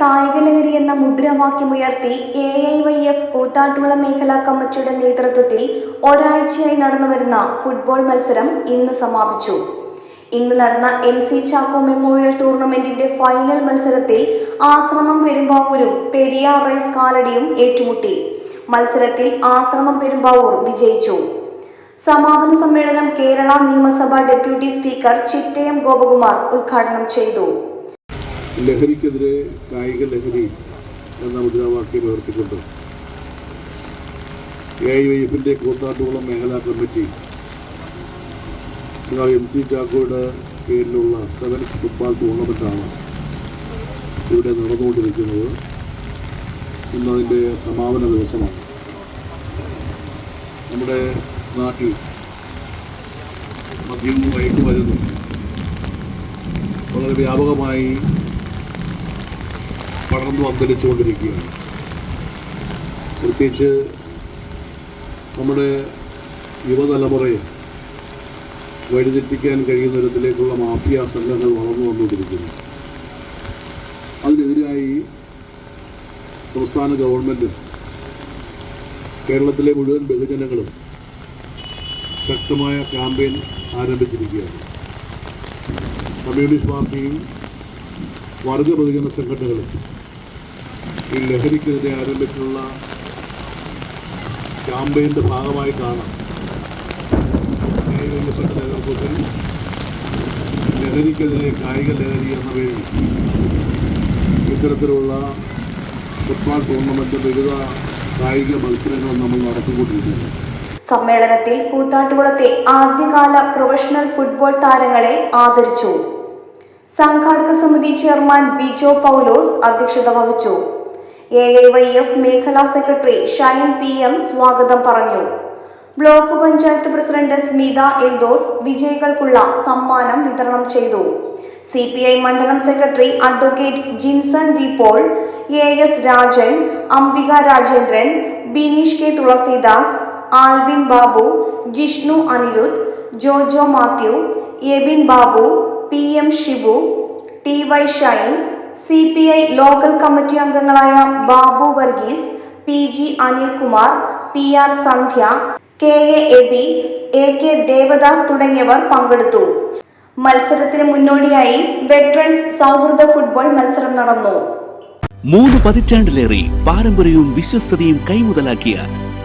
കായികലഹരി എന്ന മുദ്രാവാക്യമുയർത്തി A I Y F കൂത്താട്ടുള്ള മേഖലാ കമ്മിറ്റിയുടെ നേതൃത്വത്തിൽ ഒരാഴ്ചയായി നടന്നുവരുന്ന ഫുട്ബോൾ മത്സരം ഇന്ന് സമാപിച്ചു. ഇന്ന് നടന്ന എം സി ചാക്കോ മെമ്മോറിയൽ ടൂർണമെന്റിന്റെ ഫൈനൽ മത്സരത്തിൽ ആശ്രമം പെരുമ്പാവൂരും പെരിയാർ റൈസ് കാലടിയും ഏറ്റുമുട്ടി. മത്സരത്തിൽ ആശ്രമം പെരുമ്പാവൂർ വിജയിച്ചു. സമാപന സമ്മേളനം കേരള നിയമസഭാ ഡെപ്യൂട്ടി സ്പീക്കർ ചിറ്റയം ഗോപകുമാർ ഉദ്ഘാടനം ചെയ്തു. ലഹരിക്കെതിരെ കായിക ലഹരി എന്ന മുദ്രാവാക്യം ഉയർത്തിക്കൊണ്ട് എ ഐ എഫിന്റെ കൂത്താട്ടുകുളം മേഖലാ കമ്മിറ്റി എം സി ചാക്കോയുടെ കീഴിലുള്ള സെവൻസ് ഫുട്ബോൾ ടൂർണമെന്റാണ് ഇവിടെ നടന്നുകൊണ്ടിരിക്കുന്നത്. ഇന്ന് അതിന്റെ സമാപന ദിവസമാണ്. നമ്മുടെ നാട്ടിൽ മദ്യവും മയക്കുമരുന്നും വളരെ വ്യാപകമായി പടർന്നു അന്തരിച്ചുകൊണ്ടിരിക്കുകയാണ് പ്രത്യേകിച്ച് നമ്മുടെ യുവതലമുറയെ വഴിതെറ്റിക്കാൻ കഴിയുന്ന തരത്തിലേക്കുള്ള മാഫിയ സംഘങ്ങൾ വളർന്നു വന്നുകൊണ്ടിരിക്കുന്നു. അതിനെതിരായി സംസ്ഥാന ഗവൺമെന്റ് കേരളത്തിലെ മുഴുവൻ ബഹുജനങ്ങളും ശക്തമായ ക്യാമ്പയിൻ ആരംഭിച്ചിരിക്കുകയാണ്. കമ്മ്യൂണിസ്റ്റ് പാർട്ടിയും വർഗ പ്രതികരണ സംഘടനകളും ഈ ലഹരിക്കെതിരെ ആരംഭിച്ചിട്ടുള്ള ക്യാമ്പയിന്റെ ഭാഗമായിട്ടാണ് ഏകദേശപ്പെട്ട നേതൃത്വത്തിൽ ലഹരിക്കെതിരെ കായിക ലഹരി എന്ന പേരിൽ ഇത്തരത്തിലുള്ള ഫുട്ബോൾ ടൂർണമെന്റ് വിവിധ കായിക മത്സരങ്ങൾ നമ്മൾ നടത്തിക്കൊണ്ടിരിക്കുന്നു. സമ്മേളനത്തിൽ കൂത്താട്ടുകുളത്തെ ആദ്യകാല പ്രൊഫഷണൽ ഫുട്ബോൾ താരങ്ങളെ ആദരിച്ചു. സംഘാടക സമിതി ചെയർമാൻ ബിജോ പൗലോസ് അധ്യക്ഷത വഹിച്ചു. എ ഐ വൈ എഫ് മേഖലാ സെക്രട്ടറി ഷൈൻ പി എം സ്വാഗതം പറഞ്ഞു. ബ്ലോക്ക് പഞ്ചായത്ത് പ്രസിഡന്റ് സ്മിത എൽദോസ് വിജയികൾക്കുള്ള സമ്മാനം വിതരണം ചെയ്തു. സി പി ഐ മണ്ഡലം secretary advocate Jinson V Paul A S Rajan Ambika Rajendran Bineesh K Thulasidas Albin Babu Jishnu Anirudh Jojo Mathew Ebin Babu P M Shibu T Y Shine C P I local committee അംഗങ്ങളായ Babu Varghese P G Anilkumar P R Sandhya K A Abi A K Devadas തുടങ്ങിയവർ പങ്കെടുത്തു. മത്സരത്തിന് മുന്നോടിയായി veterans സൗഹൃദ football മത്സരം നടന്നു. മൂന്ന് പതിറ്റാണ്ടിലേറെ പാരമ്പര്യവും വിശ്വസ്തതയും കൈമുതലാക്കിയ